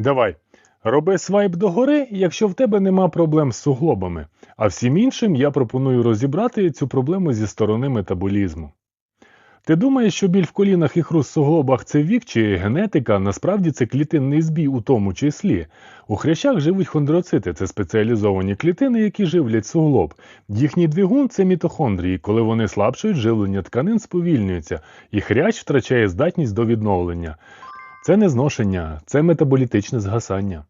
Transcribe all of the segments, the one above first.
Давай, роби свайп догори, якщо в тебе нема проблем з суглобами. А всім іншим я пропоную розібрати цю проблему зі сторони метаболізму. Ти думаєш, що біль в колінах і хруст суглобах це вік чи генетика, насправді це клітинний збій у тому числі. У хрящах живуть хондроцити, це спеціалізовані клітини, які живлять суглоб. Їхній двигун це мітохондрії, коли вони слабшують, живлення тканин сповільнюється, і хрящ втрачає здатність до відновлення. Це не зношення, це метаболітичне згасання.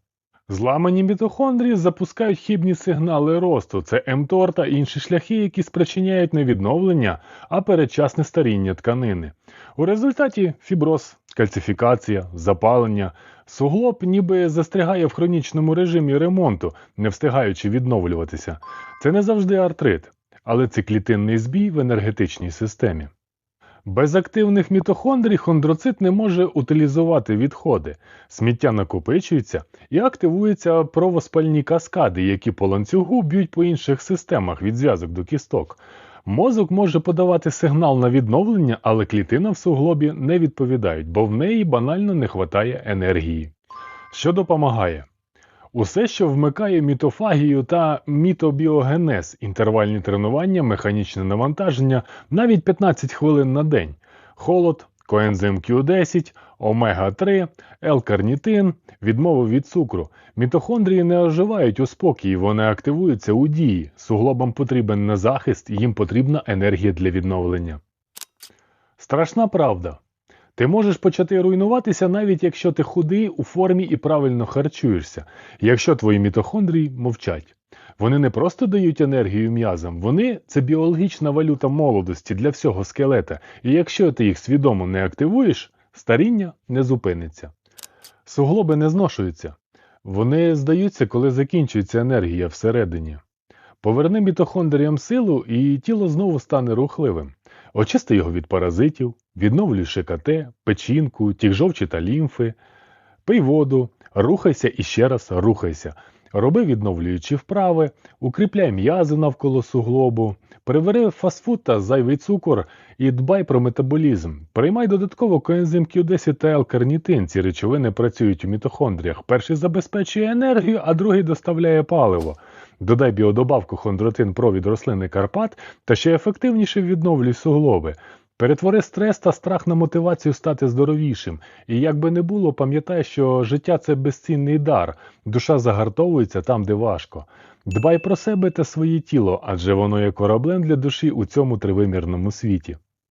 Зламані мітохондрії запускають хібні сигнали росту, це МТОР та інші шляхи, які спричиняють не відновлення, а передчасне старіння тканини. У результаті фіброз, кальцифікація, запалення, суглоб ніби застрягає в хронічному режимі ремонту, не встигаючи відновлюватися. Це не завжди артрит, але це клітинний збій в енергетичній системі. Без активних мітохондрій хондроцит не може утилізувати відходи. Сміття накопичується і активуються провоспальні каскади, які по ланцюгу б'ють по інших системах від зв'язок до кісток. Мозок може подавати сигнал на відновлення, але клітинам в суглобі не відповідають, бо в неї банально не вистачає енергії. Що допомагає? Усе, що вмикає мітофагію та мітобіогенез, інтервальні тренування, механічне навантаження, навіть 15 хвилин на день, холод, коензим Q10, омега-3, L-карнітин, відмова від цукру. Мітохондрії не оживають у спокій, вони активуються у дії. Суглобам потрібен не захист, їм потрібна енергія для відновлення. Страшна правда. Ти можеш почати руйнуватися навіть якщо ти худий у формі і правильно харчуєшся, якщо твої мітохондрії мовчать. Вони не просто дають енергію м'язам, вони це біологічна валюта молодості для всього скелета, і якщо ти їх свідомо не активуєш, старіння не зупиниться. Суглоби не зношуються. Вони здаються, коли закінчується енергія всередині. Поверни мітохондріям силу, і тіло знову стане рухливим. Очисти його від паразитів, відновлюй ШКТ, печінку, тік жовчі та лімфи, пий воду, рухайся і ще раз рухайся. Роби відновлюючі вправи, укріпляй м'язи навколо суглобу, прибери фастфуд та зайвий цукор і дбай про метаболізм. Приймай додатково коензим Q10 та L-карнітин. Ці речовини працюють у мітохондріях. Перший забезпечує енергію, а другий доставляє паливо. Додай біодобавку хондротин про від рослини Карпат та ще ефективніше відновлюй суглоби. Перетвори стрес та страх на мотивацію стати здоровішим. І як би не було, пам'ятай, що життя це безцінний дар, душа загартовується там, де важко. Дбай про себе та своє тіло, адже воно є кораблем для душі у цьому тривимірному світі.